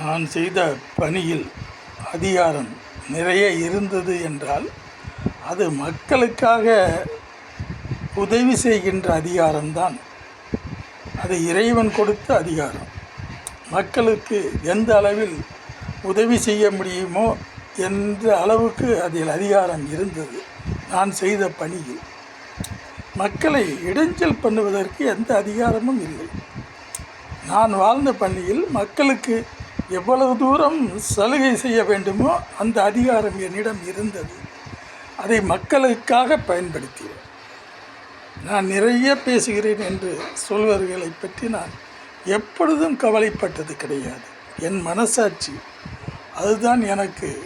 நான் செய்த பணியில் அதிகாரம் நிறைய இருந்தது என்றால் அது மக்களுக்காக உதவி செய்கின்ற அதிகாரம்தான். அது இறைவன் கொடுத்த அதிகாரம். மக்களுக்கு எந்த அளவில் உதவி செய்ய முடியுமோ என்ற அளவுக்கு அதில் அதிகாரம் இருந்தது. நான் செய்த பணியில். மக்களை இடைஞ்சல் பண்ணுவதற்கு எந்த அதிகாரமும் இல்லை. நான் வாழ்ந்த பள்ளியில் மக்களுக்கு எவ்வளவு தூரம் சலுகை செய்ய வேண்டுமோ அந்த அதிகாரம் என்னிடம் இருந்தது. அதை மக்களுக்காக பயன்படுத்தினேன். நான் நிறைய பேசுகிறேன் என்று சொல்வர்களை பற்றி நான் எப்பொழுதும் கவலைப்பட்டது கிடையாது. என் மனசாட்சி அதுதான் எனக்கு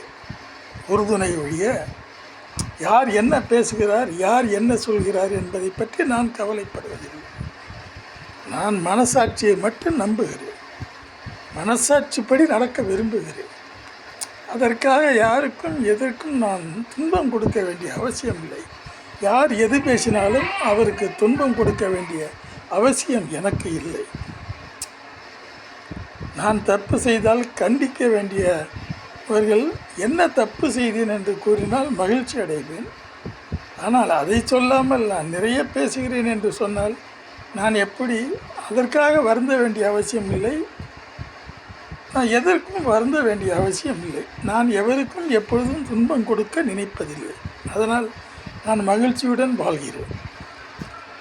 உறுதுணை ஒழிய யார் என்ன பேசுகிறார் யார் என்ன சொல்கிறார் என்பதை பற்றி நான் கவலைப்படுவதில்லை. நான் மனசாட்சியை மட்டும் நம்புகிறேன். மனசாட்சிப்படி நடக்க விரும்புகிறேன். அதற்காக யாருக்கும் எதற்கும் நான் துன்பம் கொடுக்க வேண்டிய அவசியம் இல்லை. யார் எது பேசினாலும் அவருக்கு துன்பம் கொடுக்க வேண்டிய அவசியம் எனக்கு இல்லை. நான் தப்பு செய்தால் கண்டிக்க வேண்டியவர்கள் என்ன தப்பு செய்தேன் என்று கூறினால் மகிழ்ச்சி அடைவேன். ஆனால் அதை சொல்லாமல் நான் நிறைய பேசுகிறேன் என்று சொன்னால் நான் எப்படி அதற்காக வருந்த வேண்டிய அவசியம் இல்லை. நான் எதற்கும் வருந்த வேண்டிய அவசியம் இல்லை. நான் எவருக்கும் எப்பொழுதும் துன்பம் கொடுக்க நினைப்பதில்லை. அதனால் நான் மகிழ்ச்சியுடன் வாழ்கிறேன்.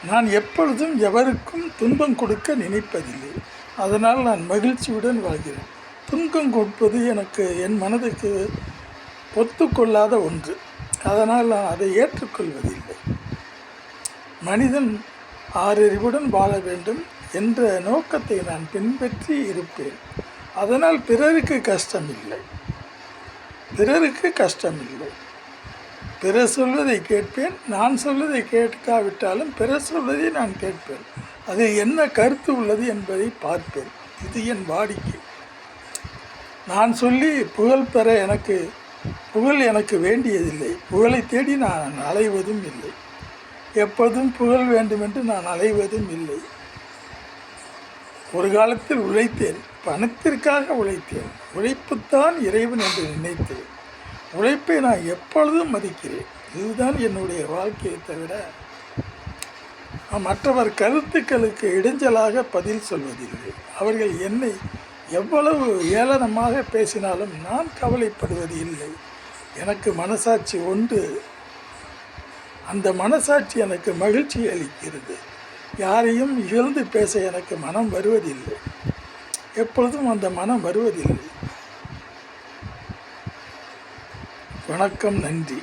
நான் எப்பொழுதும் எவருக்கும் துன்பம் கொடுக்க நினைப்பதில்லை. அதனால் நான் மகிழ்ச்சியுடன் வாழ்கிறேன். துன்பம் கொடுப்பது எனக்கு என் மனதுக்கு ஒத்துக்கொள்ளாத ஒன்று. அதனால் நான் அதை ஏற்றுக்கொள்வதில்லை. மனிதன் ஆறறிவுடன் வாழ வேண்டும் என்ற நோக்கத்தை நான் பின்பற்றி இருப்பேன். அதனால் பிறருக்கு கஷ்டம் இல்லை பிறருக்கு கஷ்டம் இல்லை பிறர் சொல்வதை கேட்பேன் நான் சொல்வதை கேட்காவிட்டாலும் பிறர் சொல்வதை நான் கேட்பேன். அதில் என்ன கருத்து உள்ளது என்பதை பார்ப்பேன். இது என் வாடிக்கை. நான் சொல்லி புகழ் பெற எனக்கு புகழ் எனக்கு வேண்டியதில்லை. புகழை தேடி நான் அலைவதும் இல்லை. எப்போதும் புகழ் வேண்டுமென்று நான் அலைவதும் இல்லை. ஒரு காலத்தில் உழைத்தேன் பணத்திற்காக உழைத்தேன். உழைப்புத்தான் இறைவன் என்று நினைத்தேன். உழைப்பை நான் எப்பொழுதும் மதிக்கிறேன். இதுதான் என்னுடைய வாழ்க்கையை தவிர மற்றவர் கருத்துக்களுக்கு இடைஞ்சலாக பதில் சொல்வதில்லை. அவர்கள் என்னை எவ்வளவு ஏளனமாக பேசினாலும் நான் கவலைப்படுவது இல்லை. எனக்கு மனசாட்சி உண்டு அந்த மனசாட்சி எனக்கு மகிழ்ச்சி அளிக்கிறது. யாரையும் இகழ்ந்து பேச எனக்கு மனம் வருவதில்லை. எப்பொழுதும் அந்த மனம் வருவதில்லை. வணக்கம் நன்றி.